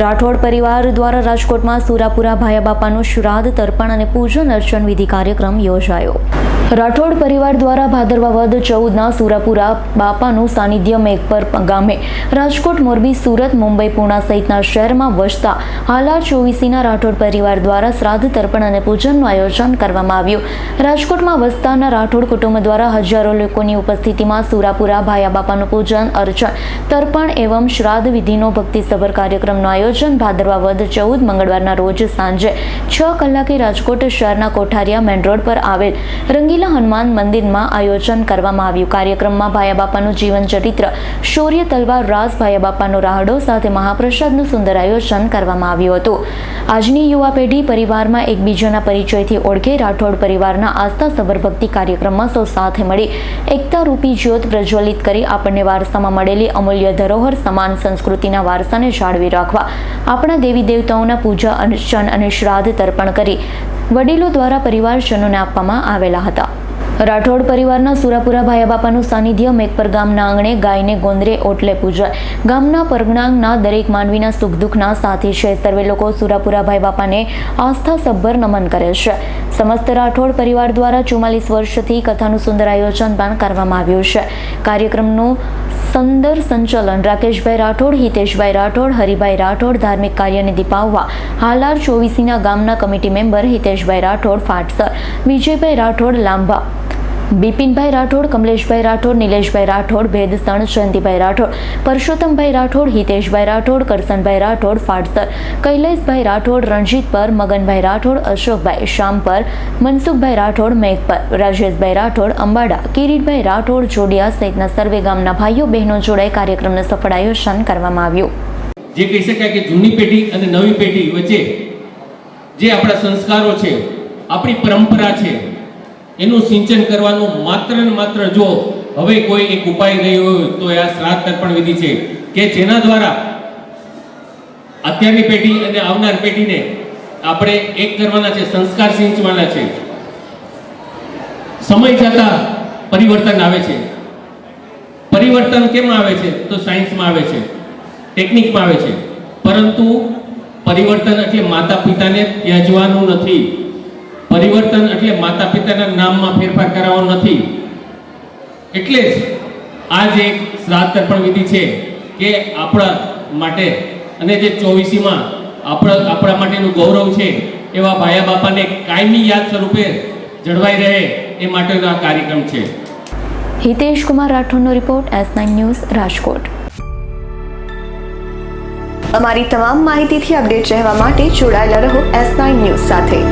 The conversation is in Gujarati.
રાઠોડ પરિવાર દ્વારા રાજકોટમાં સુરાપુરા ભાયા બાપાનું શ્રાદ્ધ, તર્પણ અને પૂજન અર્ચન વિધિ કાર્યક્રમ યોજાયો. રાઠોડ પરિવાર દ્વારા ભાદરવા વદ ચૌદના સુરાપુરા બાપાનું સાનિધ્ય મેઘપર ગામે રાજકોટ મોરબી, સુરત, મુંબઈ, પુણા સહિતના શહેરમાં વસતા હાલા ચોવીસીના રાઠોડ પરિવાર દ્વારા શ્રાદ્ધ, તર્પણ અને પૂજનનું આયોજન કરવામાં આવ્યું. રાજકોટમાં વસતાના રાઠોડ કુટુંબ દ્વારા હજારો લોકોની ઉપસ્થિતિમાં સુરાપુરા ભાયા બાપાનું પૂજન, અર્ચન, તર્પણ એવં શ્રાદ્ધ વિધિનો ભક્તિસભર કાર્યક્રમનું આયોજન ભાદરવા વધ ચૌદ, મંગળવારના રોજ સાંજે છ કલાકે રાજકોટ શહેરના કોઠારિયા મેન રોડ પર આવેલ રંગીલા હનુમાન મંદિરમાં આયોજન કરવામાં આવ્યું. કાર્યક્રમમાં ભાયા બાપાનું જીવન ચરિત્ર, શૌર્ય તલવાર રાસ ભાયા બાપાનો રાહડો સાથે મહાપ્રસાદનું સુંદર આયોજન કરવામાં આવ્યું હતું. આજની યુવા પેઢી પરિવારમાં એકબીજાના પરિચયથી ઓળખે, રાઠોડ પરિવારના આસ્થાસભર ભક્તિ કાર્યક્રમમાં સૌ સાથે મળી એકતા રૂપી જ્યોત પ્રજ્વલિત કરી આપણને વારસામાં મળેલી અમૂલ્ય ધરોહર સમાન સંસ્કૃતિના વારસાને જાળવી રાખવા આપણા દેવી દેવતાઓના પૂજા અર્ચન અને શ્રાદ્ધ તર્પણ કરી વડીલો દ્વારા પરિવારજનોને આપવામાં આવેલા હતા. રાઠોડ પરિવારના સુરાપુરા ભાયા બાપાનું સાનિધ્ય મેઘપર ગામના આંગણે ગાયને ગોંદરે ઓટલે પૂજાય. ગામના પરગણાંગના દરેક માનવીના સુખ દુઃખના સાથી છે. સર્વે લોકો સુરાપુરા ભાઈ બાપાને આસ્થા સભર નમન કરે છે. સમસ્ત રાઠોડ પરિવાર દ્વારા ચુમ્માલીસ વર્ષથી કથાનું સુંદર આયોજન પણ કરવામાં આવ્યું છે. કાર્યક્રમનું સુંદર સંચાલન રાકેશભાઈ રાઠોડ, હિતેશભાઈ રાઠોડ, હરિભાઈ રાઠોડ, ધાર્મિક કાર્યને દીપાવવા હાલાર ચોવીસીના ગામના કમિટી મેમ્બર હિતેશભાઈ રાઠોડ ફાટસર, વિજયભાઈ રાઠોડ લાંબા બિપિનભાઈ રાઠોડ, કમલેશભાઈ રાઠોડ, નિલેશભાઈ રાઠોડ, ભેદસણ, જયંતિભાઈ રાઠોડ, પરસોત્તમભાઈ રાઠોડ, હિતેશભાઈ રાઠોડ, કરસનભાઈ રાઠોડ, ફાટસર, કૈલેશભાઈ રાઠોડ, રણજીત પર, મગનભાઈ રાઠોડ, અશોકભાઈ શ્યામ પર, મનસુખભાઈ રાઠોડ, મેઘ પર, રાજેશભાઈ રાઠોડ, અંબાડા, કિરીટભાઈ રાઠોડ, જોડિયા સહિતના સર્વે ગામના ભાઈઓ, બહેનો જોડાઈ કાર્યક્રમને સફળ આયોજન કરવામાં આવ્યું. જે કહી શકાય કે જૂની પેઢી અને નવી પેઢી વચ્ચે જે આપણા સંસ્કારો છે, આપણી પરંપરા છે એનું સિંચન કરવાનું માત્ર ને માત્ર જો હવે કોઈ એક ઉપાય રહ્યો હોય તો આ શ્રાદ્ધ તર્પણ વિધિ છે કે જેના દ્વારા અત્યારની પેઢી અને આવનાર પેઢીને આપણે એક કરવાના છે, સંસ્કાર સિંચવાના છે. સમય જતા પરિવર્તન આવે છે. પરિવર્તન કેમ આવે છે? તો સાયન્સમાં આવે છે, ટેકનિકમાં આવે છે. પરંતુ પરિવર્તન એટલે માતા પિતાને ત્યજવાનું નથી. પરિવર્તન એટલે માતા પિતાના નામમાં ફેરફાર કરાવવાનો નથી. એટલે જ આ જે શ્રાદ્ધ તર્પણ વિધિ છે કે આપણા માટે અને જે ચોવીસીમાં આપણા આપણા માટેનું ગૌરવ છે એવા ભાયા બાપાને કાયમી યાદ સ્વરૂપે જળવાઈ રહે એ માટેનો આ કાર્યક્રમ છે. Hitesh Kumar રાઠોડનો report S nine news Rajkot. અમારી તમામ માહિતીથી અપડેટ રહેવા માટે જોડાયેલા રહો એસ નાઇન ન્યૂઝ સાથે.